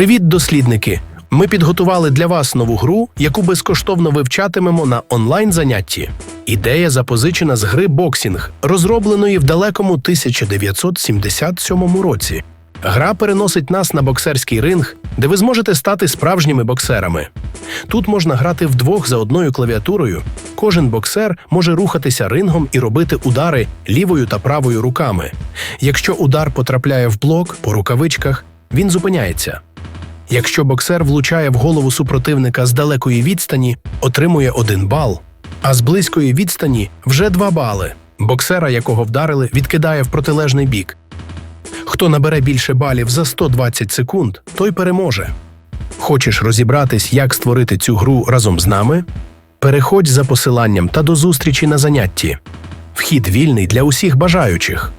Привіт, дослідники! Ми підготували для вас нову гру, яку безкоштовно вивчатимемо на онлайн занятті. Ідея запозичена з гри боксінг, розробленої в далекому 1977 році. Гра переносить нас на боксерський ринг, де ви зможете стати справжніми боксерами. Тут можна грати вдвох за одною клавіатурою. Кожен боксер може рухатися рингом і робити удари лівою та правою руками. Якщо удар потрапляє в блок по рукавичках, він зупиняється. Якщо боксер влучає в голову супротивника з далекої відстані, отримує один бал, а з близької відстані вже два бали. Боксера, якого вдарили, відкидає в протилежний бік. Хто набере більше балів за 120 секунд, той переможе. Хочеш розібратись, як створити цю гру разом з нами? Переходь за посиланням та до зустрічі на занятті. Вхід вільний для усіх бажаючих.